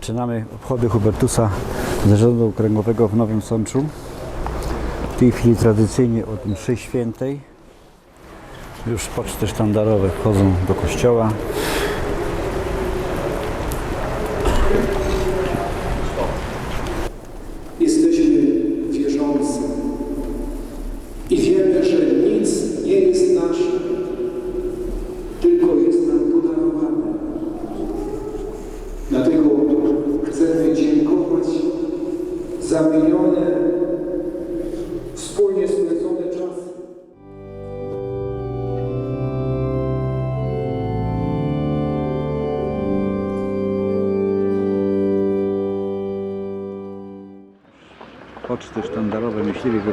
Zaczynamy obchody Hubertusa Zarządu Okręgowego w Nowym Sączu. W tej chwili tradycyjnie od mszy świętej. Już poczty sztandarowe wchodzą do kościoła.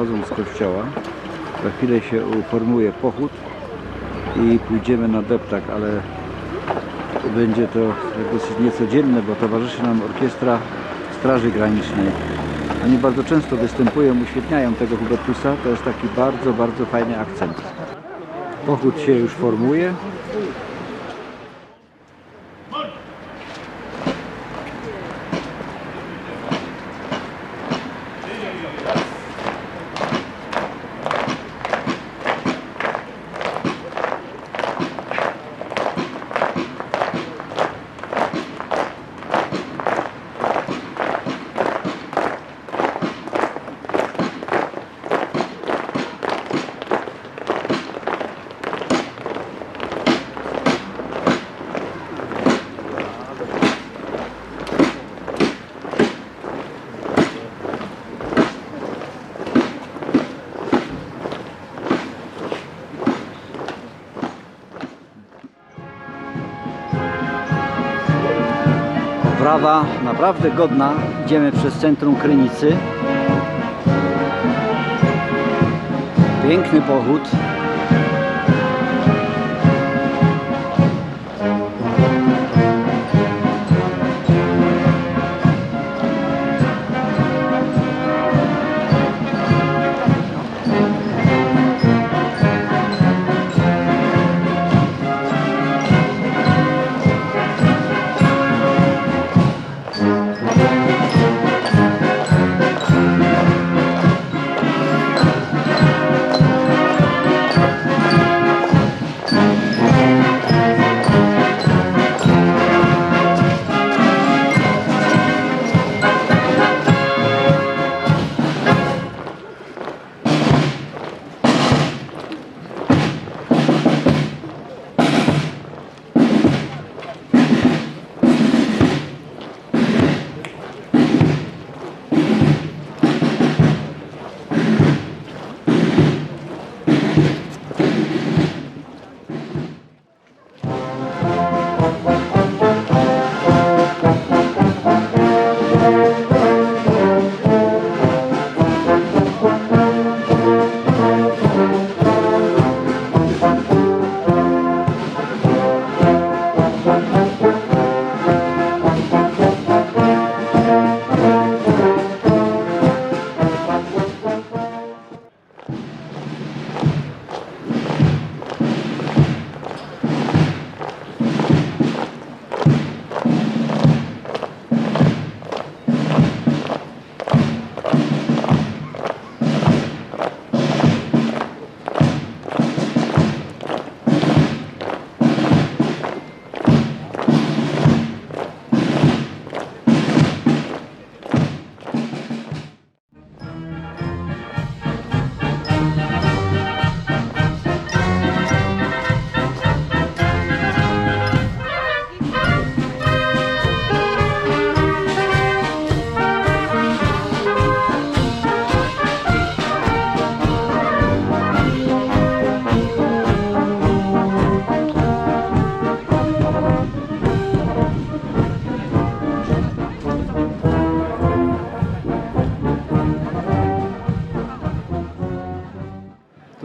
Myśliwi wychodzą z kościoła. Za chwilę się uformuje pochód i pójdziemy na deptak, ale będzie to dosyć niecodzienne, bo towarzyszy nam orkiestra Straży Granicznej. Oni bardzo często występują, uświetniają tego Hubertusa. To jest taki bardzo, bardzo fajny akcent. Pochód się już formuje. Oprawa naprawdę godna. Idziemy przez centrum Krynicy. Piękny pochód.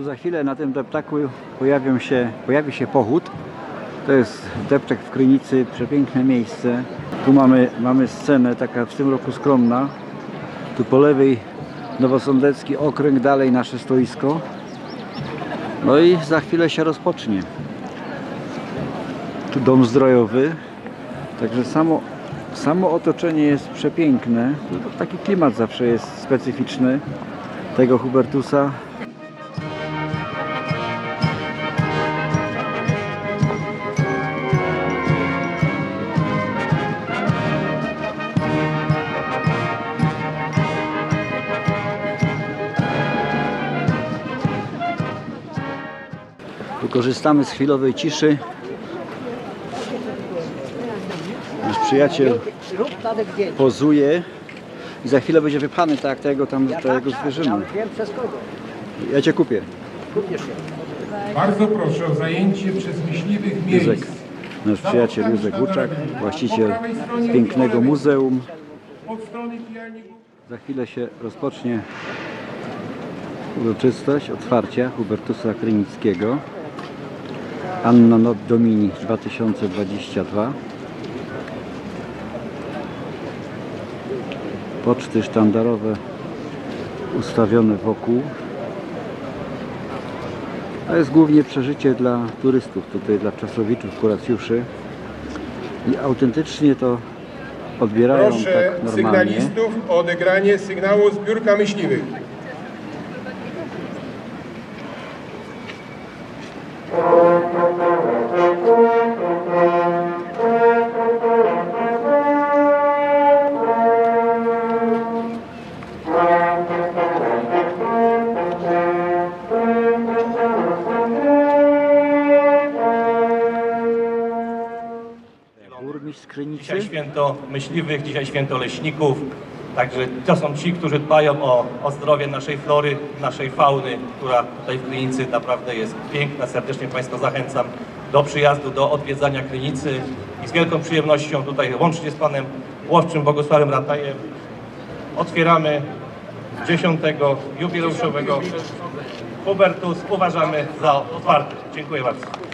Za chwilę na tym deptaku pojawią się, pojawi się pochód. To jest deptak w Krynicy, przepiękne miejsce. Tu mamy, mamy scenę, taka w tym roku skromna. Tu po lewej Nowosądecki okręg, dalej nasze stoisko. No i za chwilę się rozpocznie. Tu dom zdrojowy. Także samo Samo otoczenie jest przepiękne. Taki klimat zawsze jest specyficzny tego Hubertusa. Wykorzystamy z chwilowej ciszy. Nasz przyjaciel pozuje i za chwilę będzie wypchany tak tego tam tego zwierzyny. Ja cię kupię. Bardzo proszę o zajęcie przez myśliwych Józek, miejsc. nasz przyjaciel Józek Łuczak, właściciel pięknego muzeum. Za chwilę się rozpocznie uroczystość otwarcia Hubertusa Krynickiego. Anna Not Domini 2022. Poczty sztandarowe ustawione wokół. To jest głównie przeżycie dla turystów, tutaj dla czasowiczów, kuracjuszy. I autentycznie to odbierają Proszę tak normalnie. sygnalistów o odegranie sygnału zbiórka myśliwych. Burmistrz. Dzisiaj święto myśliwych, dzisiaj święto leśników. Także to są ci, którzy dbają o, o zdrowie naszej flory, naszej fauny, która tutaj w Krynicy naprawdę jest piękna. Serdecznie Państwa zachęcam do przyjazdu, do odwiedzania Krynicy i z wielką przyjemnością tutaj łącznie z Panem Łowczym Bogusławem Ratajem otwieramy 10. jubileuszowego Hubertus. Uważamy za otwarty. Dziękuję bardzo.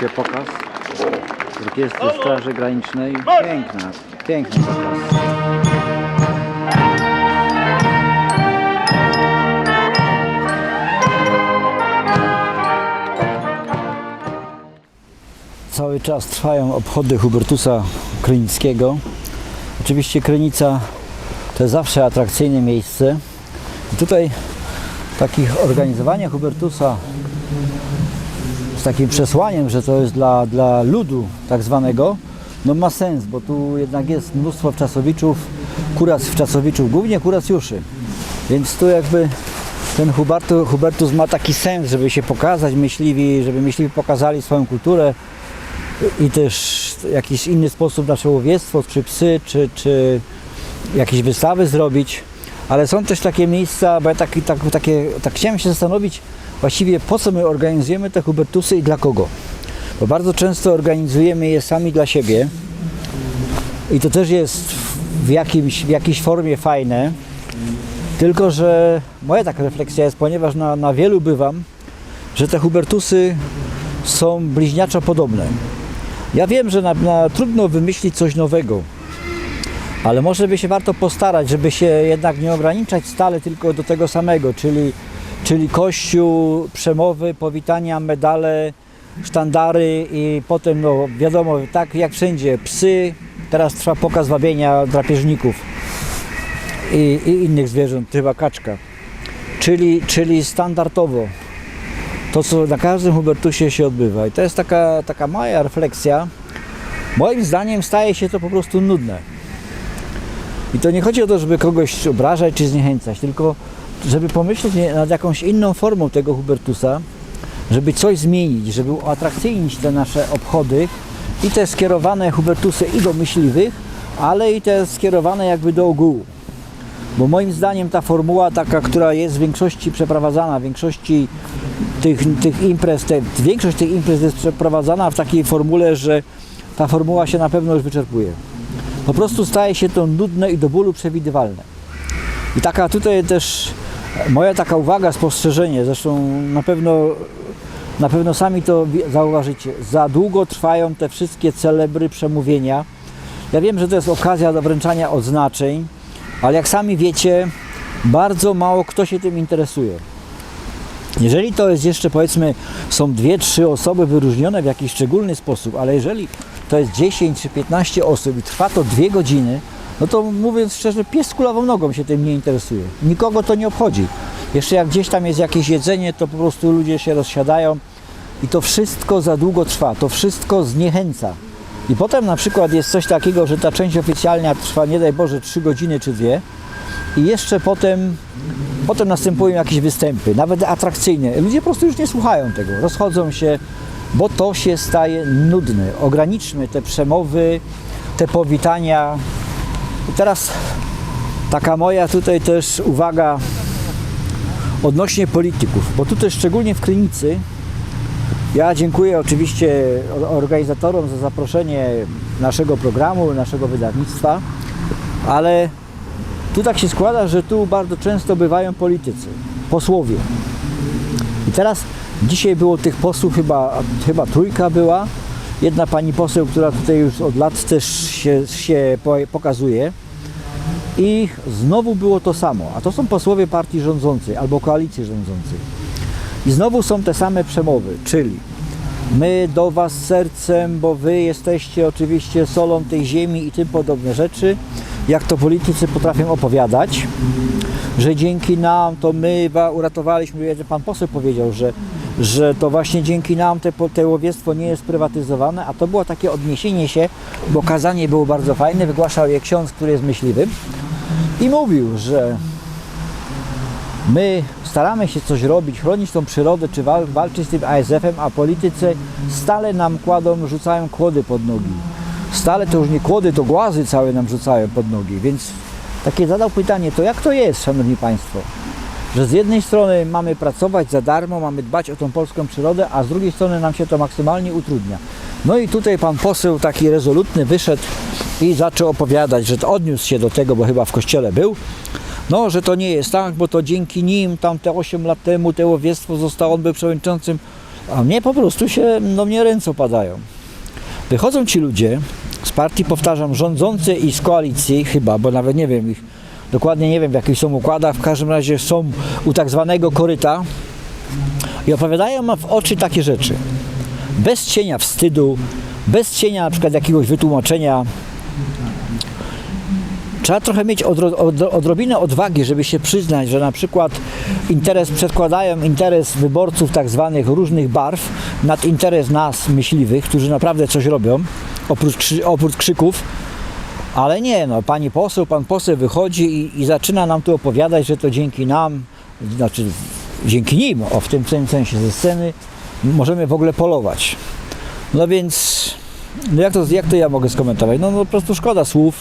Się pokaz Orkiestry Straży Granicznej. Piękna, piękny pokaz. Cały czas trwają obchody Hubertusa Krynickiego. Oczywiście Krynica to jest zawsze atrakcyjne miejsce. I tutaj takich organizowanie Hubertusa z takim przesłaniem, że to jest dla, dla ludu tak zwanego, no ma sens, bo tu jednak jest mnóstwo wczasowiczów, kuras wczasowiczów, głównie kuracjuszy. Więc tu jakby ten Hubertu, Hubertus ma taki sens, żeby się pokazać myśliwi, żeby myśliwi pokazali swoją kulturę i też jakiś inny sposób nasze łowiectwo, czy psy, czy, czy jakieś wystawy zrobić. Ale są też takie miejsca, bo ja tak, tak, takie, tak chciałem się zastanowić właściwie po co my organizujemy te Hubertusy i dla kogo. Bo bardzo często organizujemy je sami dla siebie i to też jest w, jakimś, w jakiejś formie fajne. Tylko, że moja taka refleksja jest, ponieważ na, na wielu bywam, że te Hubertusy są bliźniaczo podobne. Ja wiem, że na, na, trudno wymyślić coś nowego, ale może by się warto postarać, żeby się jednak nie ograniczać stale tylko do tego samego, czyli, czyli kościół, przemowy, powitania, medale, sztandary i potem, no wiadomo, tak jak wszędzie, psy, teraz trwa pokaz wabienia drapieżników i, i innych zwierząt, chyba kaczka. Czyli, czyli standardowo to, co na każdym Hubertusie się odbywa. I to jest taka, taka moja refleksja. Moim zdaniem staje się to po prostu nudne. I to nie chodzi o to, żeby kogoś obrażać czy zniechęcać, tylko żeby pomyśleć nad jakąś inną formą tego Hubertusa, żeby coś zmienić, żeby uatrakcyjnić te nasze obchody i te skierowane Hubertusy i do myśliwych, ale i te skierowane jakby do ogółu. Bo moim zdaniem ta formuła taka, która jest w większości przeprowadzana, w większości tych, tych imprez, te, większość tych imprez jest przeprowadzana w takiej formule, że ta formuła się na pewno już wyczerpuje. Po prostu staje się to nudne i do bólu przewidywalne. I taka tutaj też moja taka uwaga, spostrzeżenie, zresztą na pewno, na pewno sami to zauważycie, za długo trwają te wszystkie celebry przemówienia. Ja wiem, że to jest okazja do wręczania odznaczeń, ale jak sami wiecie, bardzo mało kto się tym interesuje. Jeżeli to jest jeszcze powiedzmy, są dwie, trzy osoby wyróżnione w jakiś szczególny sposób, ale jeżeli to jest 10 czy 15 osób i trwa to dwie godziny, no to mówiąc szczerze, pies z kulawą nogą się tym nie interesuje. Nikogo to nie obchodzi. Jeszcze jak gdzieś tam jest jakieś jedzenie, to po prostu ludzie się rozsiadają i to wszystko za długo trwa, to wszystko zniechęca. I potem na przykład jest coś takiego, że ta część oficjalna trwa, nie daj Boże, 3 godziny czy dwie i jeszcze potem, potem następują jakieś występy, nawet atrakcyjne. Ludzie po prostu już nie słuchają tego, rozchodzą się, bo to się staje nudne. Ograniczmy te przemowy, te powitania. I teraz taka moja tutaj też uwaga odnośnie polityków, bo tutaj szczególnie w Krynicy ja dziękuję oczywiście organizatorom za zaproszenie naszego programu, naszego wydawnictwa, ale tu tak się składa, że tu bardzo często bywają politycy, posłowie. I teraz dzisiaj było tych posłów chyba, chyba trójka była. Jedna pani poseł, która tutaj już od lat też się, się pokazuje. I znowu było to samo. A to są posłowie partii rządzącej albo koalicji rządzącej. I znowu są te same przemowy, czyli my do Was sercem, bo Wy jesteście oczywiście solą tej ziemi i tym podobne rzeczy, jak to politycy potrafią opowiadać, że dzięki nam to my uratowaliśmy, Pan poseł powiedział, że, że to właśnie dzięki nam te, te łowiectwo nie jest prywatyzowane, a to było takie odniesienie się, bo kazanie było bardzo fajne, wygłaszał je ksiądz, który jest myśliwym i mówił, że My staramy się coś robić, chronić tą przyrodę, czy wal, walczyć z tym ASF-em, a politycy stale nam kładą, rzucają kłody pod nogi. Stale to już nie kłody, to głazy całe nam rzucają pod nogi. Więc takie zadał pytanie, to jak to jest, Szanowni Państwo? Że z jednej strony mamy pracować za darmo, mamy dbać o tą polską przyrodę, a z drugiej strony nam się to maksymalnie utrudnia. No i tutaj pan poseł taki rezolutny wyszedł i zaczął opowiadać, że odniósł się do tego, bo chyba w kościele był, no, że to nie jest tak, bo to dzięki nim tam te 8 lat temu te łowiectwo zostało, on był przewodniczącym. A mnie po prostu się, no mnie ręce opadają. Wychodzą ci ludzie z partii, powtarzam, rządzącej i z koalicji chyba, bo nawet nie wiem ich, dokładnie nie wiem w jakich są układach, w każdym razie są u tak zwanego koryta i opowiadają w oczy takie rzeczy. Bez cienia wstydu, bez cienia na przykład jakiegoś wytłumaczenia. Trzeba trochę mieć odro, odro, odrobinę odwagi, żeby się przyznać, że na przykład interes, przedkładają interes wyborców tak zwanych różnych barw nad interes nas, myśliwych, którzy naprawdę coś robią, oprócz, oprócz krzyków. Ale nie, no, pani poseł, pan poseł wychodzi i, i zaczyna nam tu opowiadać, że to dzięki nam, znaczy dzięki nim, o w tym, sensie ze sceny, możemy w ogóle polować. No więc, no jak to, jak to ja mogę skomentować? No, no po prostu szkoda słów.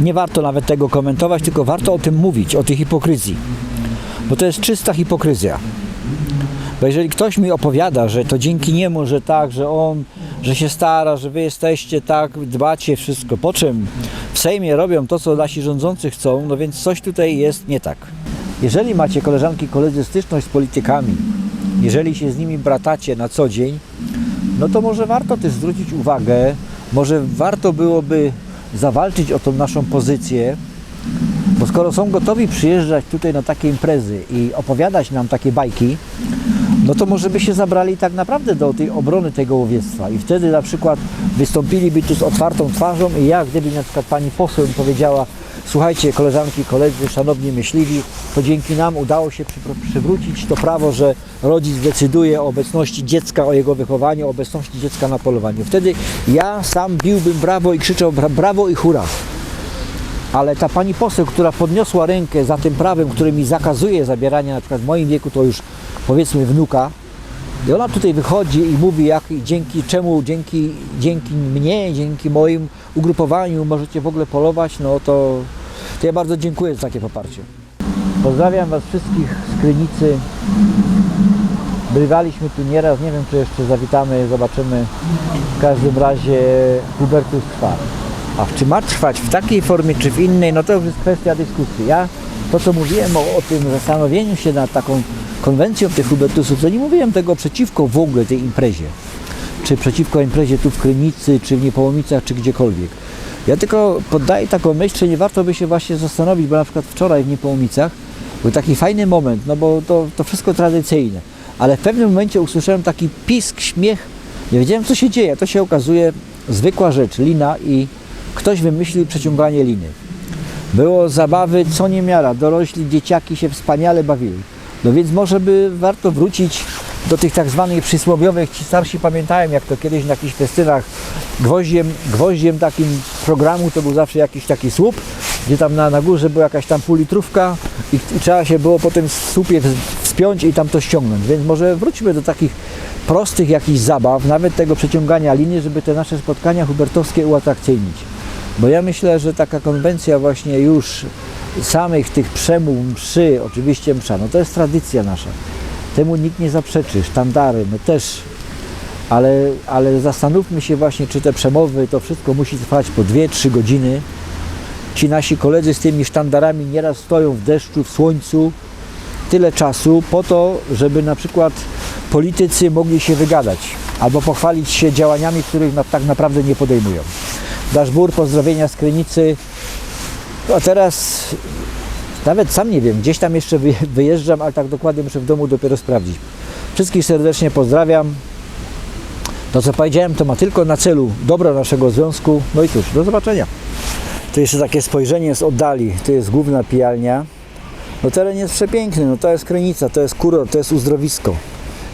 Nie warto nawet tego komentować, tylko warto o tym mówić, o tej hipokryzji. Bo to jest czysta hipokryzja. Bo jeżeli ktoś mi opowiada, że to dzięki niemu, że tak, że on, że się stara, że wy jesteście tak, dbacie wszystko, po czym w Sejmie robią to, co nasi rządzący chcą, no więc coś tutaj jest nie tak. Jeżeli macie koleżanki, koledzy styczność z politykami, jeżeli się z nimi bratacie na co dzień, no to może warto też zwrócić uwagę, może warto byłoby zawalczyć o tą naszą pozycję, bo skoro są gotowi przyjeżdżać tutaj na takie imprezy i opowiadać nam takie bajki, no to może by się zabrali tak naprawdę do tej obrony tego łowiectwa i wtedy na przykład wystąpiliby tu z otwartą twarzą i ja, gdyby na przykład pani poseł powiedziała słuchajcie koleżanki, koledzy, szanowni myśliwi, to dzięki nam udało się przy- przywrócić to prawo, że rodzic decyduje o obecności dziecka, o jego wychowaniu, o obecności dziecka na polowaniu. Wtedy ja sam biłbym brawo i krzyczał bra- brawo i hurra. Ale ta pani poseł, która podniosła rękę za tym prawem, które mi zakazuje zabierania, na przykład w moim wieku to już powiedzmy wnuka, i ona tutaj wychodzi i mówi, jak dzięki czemu, dzięki, dzięki mnie, dzięki moim ugrupowaniu możecie w ogóle polować, no to, to ja bardzo dziękuję za takie poparcie. Pozdrawiam Was wszystkich z Krynicy. Bywaliśmy tu nieraz, nie wiem czy jeszcze zawitamy, zobaczymy. W każdym razie Hubertus trwa. A czy ma trwać w takiej formie czy w innej, no to już jest kwestia dyskusji. Ja to co mówiłem o, o tym zastanowieniu się nad taką konwencją tych Hubertusów, to nie mówiłem tego przeciwko w ogóle tej imprezie. Czy przeciwko imprezie tu w Krynicy, czy w Niepołomicach, czy gdziekolwiek. Ja tylko poddaję taką myśl, czy nie warto by się właśnie zastanowić, bo na przykład wczoraj w Niepołomicach był taki fajny moment, no bo to, to wszystko tradycyjne. Ale w pewnym momencie usłyszałem taki pisk, śmiech. Nie wiedziałem co się dzieje. To się okazuje zwykła rzecz, lina i ktoś wymyślił przeciąganie liny. Było zabawy co niemiara, dorośli dzieciaki się wspaniale bawili. No więc może by warto wrócić do tych tak zwanych przysłowiowych, ci starsi pamiętają jak to kiedyś na jakichś festynach gwoździem, gwoździem takim programu to był zawsze jakiś taki słup, gdzie tam na, na górze była jakaś tam półlitrówka i, i trzeba się było po tym słupie wspiąć i tam to ściągnąć. Więc może wróćmy do takich prostych jakichś zabaw, nawet tego przeciągania liny, żeby te nasze spotkania hubertowskie uatrakcyjnić. Bo ja myślę, że taka konwencja właśnie już samych tych przemów, mszy, oczywiście msza, no to jest tradycja nasza. Temu nikt nie zaprzeczy, sztandary, no też. Ale, ale zastanówmy się właśnie, czy te przemowy, to wszystko musi trwać po 2-3 godziny. Ci nasi koledzy z tymi sztandarami nieraz stoją w deszczu, w słońcu, tyle czasu po to, żeby na przykład politycy mogli się wygadać albo pochwalić się działaniami, których tak naprawdę nie podejmują. Daszbur, pozdrowienia z Krynicy. A teraz nawet sam nie wiem, gdzieś tam jeszcze wyje- wyjeżdżam, ale tak dokładnie muszę w domu dopiero sprawdzić. Wszystkich serdecznie pozdrawiam. To co powiedziałem, to ma tylko na celu dobro naszego związku. No i cóż, do zobaczenia. Tu jeszcze takie spojrzenie z oddali. To jest główna pijalnia. No teren jest przepiękny, no to jest Krynica, to jest kurort, to jest uzdrowisko.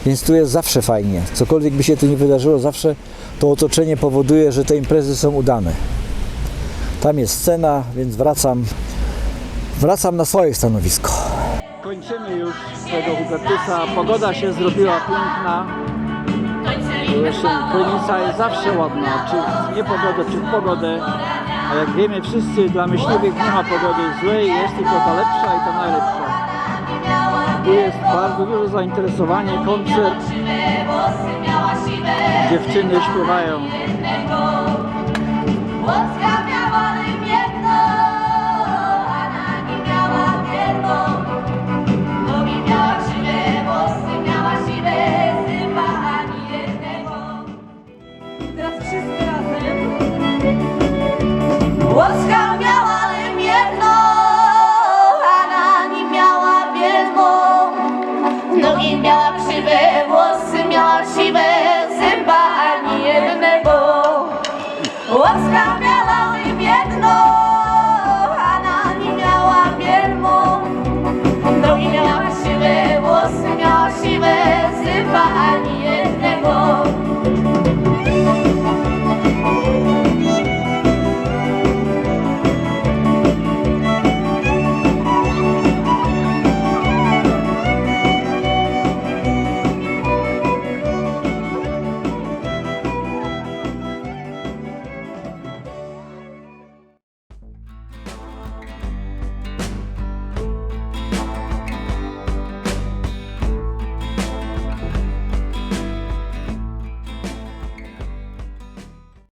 Więc tu jest zawsze fajnie. Cokolwiek by się tu nie wydarzyło, zawsze to otoczenie powoduje, że te imprezy są udane. Tam jest scena, więc wracam, wracam na swoje stanowisko. Kończymy już tego Hubertusa. Pogoda się zrobiła piękna. Krynica jest zawsze ładna, czy w niepogodę, czy w pogodę. A jak wiemy wszyscy, dla myśliwych nie ma pogody złej, jest tylko ta lepsza i ta najlepsza. Tu jest bardzo duże zainteresowanie, koncert, dziewczyny śpiewają. Łoska miała rym jedno, Hanani miała biedno. Nogi miała krzywe, włosy miała siwe, zęba ani jednego. Łoska miała rym jedno, Hanani miała biedno. Nogi miała krzywe, włosy miała siwe, zęba ani jednego.